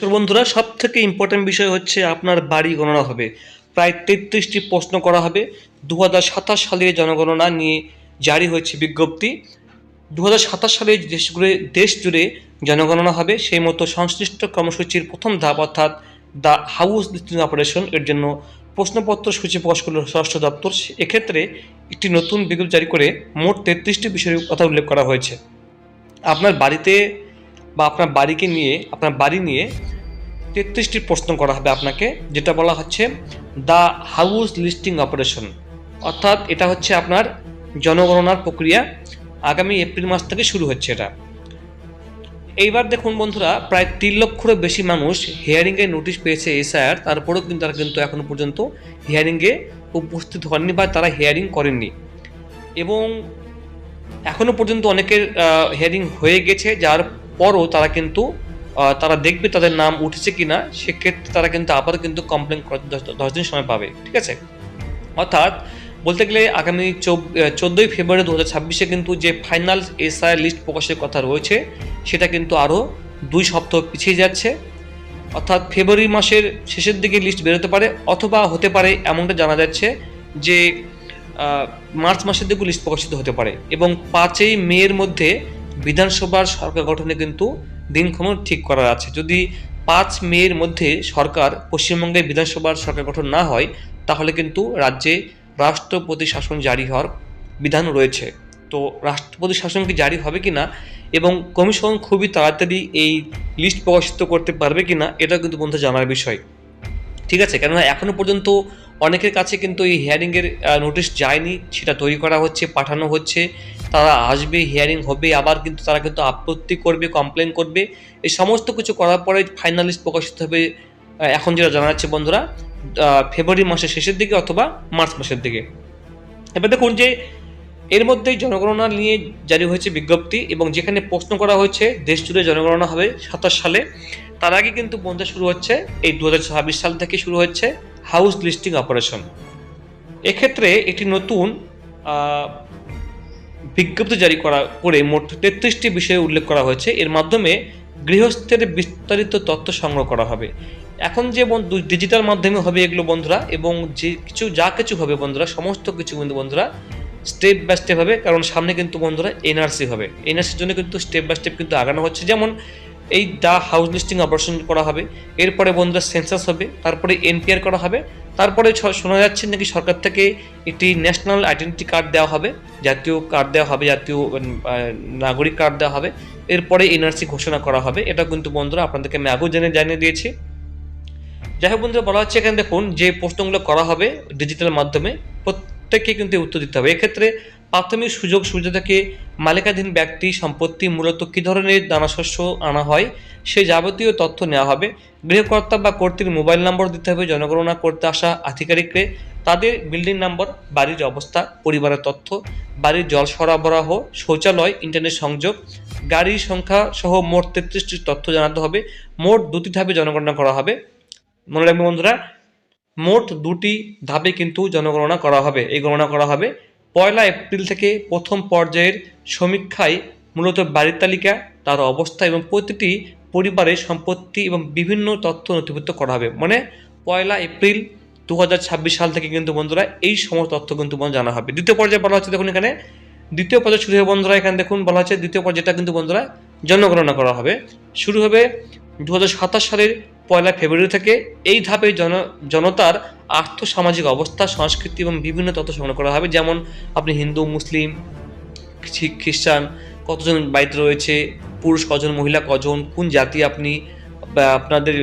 তো বন্ধুরা সব থেকে ইম্পর্টেন্ট বিষয় হচ্ছে আপনার বাড়ি গণনা হবে। প্রায় তেত্রিশটি প্রশ্ন করা হবে। দু হাজার সাতাশ সালের জনগণনা নিয়ে জারি হয়েছে বিজ্ঞপ্তি। দু হাজার সাতাশ সালে দেশগুলো দেশ জুড়ে জনগণনা হবে। সেই মতো সংশ্লিষ্ট কর্মসূচির প্রথম ধাপ অর্থাৎ দ্য হাউস অপারেশন এর জন্য প্রশ্নপত্র সূচি প্রকাশ করল স্বরাষ্ট্র দপ্তর। এক্ষেত্রে একটি নতুন বিজ্ঞপ্তি জারি করে মোট তেত্রিশটি বিষয়ের কথা উল্লেখ করা হয়েছে। আপনার বাড়িতে বা আপনার বাড়িকে নিয়ে, আপনার বাড়ি নিয়ে তেত্রিশটি প্রশ্ন করা হবে আপনাকে, যেটা বলা হচ্ছে দ্য হাউস লিস্টিং অপারেশন অর্থাৎ এটা হচ্ছে আপনার জনগণনার প্রক্রিয়া। আগামী এপ্রিল মাস থেকে শুরু হচ্ছে এটা। এইবার দেখুন বন্ধুরা, প্রায় তিন লক্ষেরও বেশি মানুষ হিয়ারিংয়ে নোটিশ পেয়েছে এসআইআর, তারপরেও কিন্তু তারা কিন্তু এখনও পর্যন্ত হিয়ারিংয়ে উপস্থিত হননি বা তারা হিয়ারিং করেননি। এবং এখনও পর্যন্ত অনেকের হিয়ারিং হয়ে গেছে, যার পরও তারা কিন্তু তারা দেখবে তাদের নাম উঠেছে কিনা, সেক্ষেত্রে তারা কিন্তু আবারও কিন্তু কমপ্লেন দশ- দিন সময় পাবে, ঠিক আছে? অর্থাৎ বলতে গেলে আগামী চোদ্দোই ফেব্রুয়ারি দু হাজার ছাব্বিশে কিন্তু যে ফাইনাল এসআই লিস্ট প্রকাশের কথা রয়েছে, সেটা কিন্তু আরও দুই সপ্তাহ পিছিয়ে যাচ্ছে। অর্থাৎ ফেব্রুয়ারি মাসের শেষের দিকে লিস্ট বেরোতে পারে, অথবা হতে পারে এমনটা জানা যাচ্ছে যে মার্চ মাসের দিকেও লিস্ট প্রকাশিত হতে পারে এবং পাঁচই মের মধ্যে বিধানসভার সরকার গঠনে কিন্তু দিনক্ষণ ঠিক করা আছে। যদি পাঁচ মেয়ের মধ্যে সরকার পশ্চিমবঙ্গে বিধানসভার সরকার গঠন না হয়, তাহলে কিন্তু রাজ্যে রাষ্ট্রপতি শাসন জারি হওয়ার বিধান রয়েছে। তো রাষ্ট্রপতি শাসন কি জারি হবে কি না এবং কমিশন খুবই তাড়াতাড়ি এই লিস্ট প্রকাশিত করতে পারবে কি না এটা কিন্তু বন্ধু জানার বিষয়। ঠিক আছে? কেননা এখনও পর্যন্ত অনেকের কাছে কিন্তু এই হিয়ারিংয়ের নোটিশ যায়নি, সেটা তৈরি করা হচ্ছে, পাঠানো হচ্ছে। তারা আসবে হিয়ারিং হবে, আবার কিন্তু তারা কিন্তু আপত্তি করবে কমপ্লেন করবে। এই সমস্ত কিছু করার পরে ফাইনালিস্ট প্রকাশিত হবে এখন যেটা জানা যাচ্ছে বন্ধুরা ফেব্রুয়ারি মাসের শেষের দিকে অথবা মার্চ মাসের দিকে। এবার দেখুন যে, এর মধ্যেই জনগণনা নিয়ে জারি হয়েছে বিজ্ঞপ্তি এবং যেখানে প্রশ্ন করা হয়েছে, দেশ জুড়ে জনগণনা হবে সাতাশ সালে। তার আগে কিন্তু বন্ধ শুরু হচ্ছে, এই দু হাজার ছাব্বিশ সাল থেকে শুরু হচ্ছে। House listing operation. এক্ষেত্রে একটি নতুন বিজ্ঞপ্তি জারি করা, করে মোট তেত্রিশটি বিষয়ে উল্লেখ করা হয়েছে। এর মাধ্যমে গৃহস্থের বিস্তারিত তথ্য সংগ্রহ করা হবে। এখন যে ডিজিটাল মাধ্যমে হবে এগুলো বন্ধুরা, এবং যে কিছু, যা কিছু হবে বন্ধুরা, সমস্ত কিছু কিন্তু বন্ধুরা স্টেপ বাই স্টেপ হবে, কারণ সামনে কিন্তু বন্ধুরা এনআরসি হবে। এনআরসির জন্য কিন্তু স্টেপ বাই স্টেপ কিন্তু আগানো হচ্ছে। যেমন এই দ্য হাউস লিস্টিং অপারেশন করা হবে, এরপরে বন্ধুরা সেন্সাস হবে, তারপরে এনপিআর করা হবে, তারপরে শোনা যাচ্ছে নাকি সরকার থেকে একটি ন্যাশনাল আইডেন্টি কার্ড দেওয়া হবে, জাতীয় কার্ড দেওয়া হবে, জাতীয় নাগরিক কার্ড দেওয়া হবে, এরপরে এনআরসি ঘোষণা করা হবে, এটা কিন্তু বন্ধুরা আপনাদেরকে আমি আগেও জেনে, জানিয়ে দিয়েছি। যাই হোক বন্ধুরা, বলা হচ্ছে এখানে দেখুন, যে প্রশ্নগুলো করা হবে ডিজিটাল মাধ্যমে, প্রত্যেককে কিন্তু উত্তর দিতে হবে। এক্ষেত্রে প্রাথমিক সুযোগ সুবিধা থেকে মালিকাধীন ব্যক্তি সম্পত্তি মূলত কী ধরনের দানাশস্য আনা হয় সেই যাবতীয় তথ্য নেওয়া হবে। গৃহকর্তা বা কর্তৃর মোবাইল নম্বর দিতে হবে, জনগণনা করতে আসা আধিকারিককে। তাদের বিল্ডিং নম্বর, বাড়ির অবস্থা, পরিবারের তথ্য, বাড়ির জল সরবরাহ, শৌচালয়, ইন্টারনেট সংযোগ, গাড়ির সংখ্যা সহ মোট তেত্রিশটি তথ্য জানাতে হবে। মোট দুটি ধাপে জনগণনা করা হবে। মনে রাখবে বন্ধুরা, মোট দুটি ধাপে কিন্তু জনগণনা করা হবে। এই গণনা করা হবে। পয়লা এপ্রিল থেকে প্রথম পর্যায়ের সমীক্ষায় মূলত বাড়ির তালিকা, তার অবস্থা এবং প্রতিটি পরিবারের সম্পত্তি এবং বিভিন্ন তথ্য নথিভুক্ত করা হবে। মানে পয়লা এপ্রিল দু হাজার ছাব্বিশ সাল থেকে কিন্তু বন্ধুরা এই সমস্ত তথ্য কিন্তু জানা হবে। দ্বিতীয় পর্যায়ে বলা হচ্ছে, দেখুন এখানে, দ্বিতীয় পর্যায়ে শুরু হবে বন্ধুরা, এখানে দেখুন বলা হচ্ছে, দ্বিতীয় পর্যায়টা কিন্তু বন্ধুরা জনগণনা করা হবে। শুরু হবে দু হাজার সাতাশ সালের পয়লা ফেব্রুয়ারি থেকে এই ধাপে জন, জনতার আর্থ সামাজিক অবস্থা, সংস্কৃতি এবং বিভিন্ন তথ্য সংগ্রহ করা হবে। যেমন আপনি হিন্দু, মুসলিম, শিখ, খ্রিস্টান, কতজন বাড়িতে রয়েছে, পুরুষ কজন, মহিলা কজন, কোন জাতি আপনি আপনাদের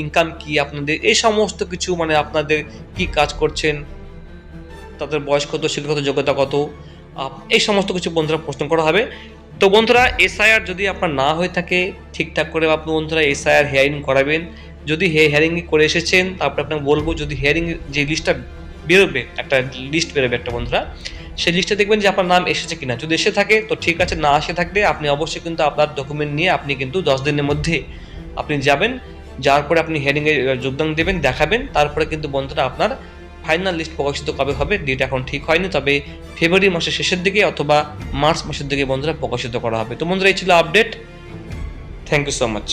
ইনকাম কি আপনাদের, এই সমস্ত কিছু মানে আপনাদের কি কাজ করছেন, তাদের বয়স কত, শিক্ষাগত যোগ্যতা কত এই সমস্ত কিছু বন্ধুরা প্রশ্ন করা হবে। তো বন্ধুরা, এসআইআর যদি আপনার না হয়ে থাকে, ঠিকঠাক করে আপনি বন্ধুরা এসআইআর হেয়ারিং করাবেন। যদি হে হেয়ারিং করে এসেছেন, তারপরে আপনাকে বলব যদি হেয়ারিং যে লিস্টটা বেরোবে, একটা লিস্ট বেরোবে একটা বন্ধুরা, সেই লিস্টে দেখবেন যে আপনার নাম এসেছে কিনা। যদি এসে থাকে, তো ঠিক আছে, না এসে থাকলে আপনি অবশ্যই কিন্তু আপনার ডকুমেন্ট নিয়ে আপনি কিন্তু দশ দিনের মধ্যে আপনি যাবেন, যাওয়ার পরে আপনি হেয়ারিংয়ে যোগদান দেবেন, দেখাবেন, তারপরে কিন্তু বন্ধুরা আপনার ফাইনাল লিস্ট প্রকাশিত কবে হবে ডেট এখন ঠিক হয়নি, তবে ফেব্রুয়ারি মাসের শেষের দিকে অথবা মার্চ মাসের দিকে বন্ধুরা প্রকাশিত করা হবে। তো বন্ধুরা, এই ছিল update thank you so much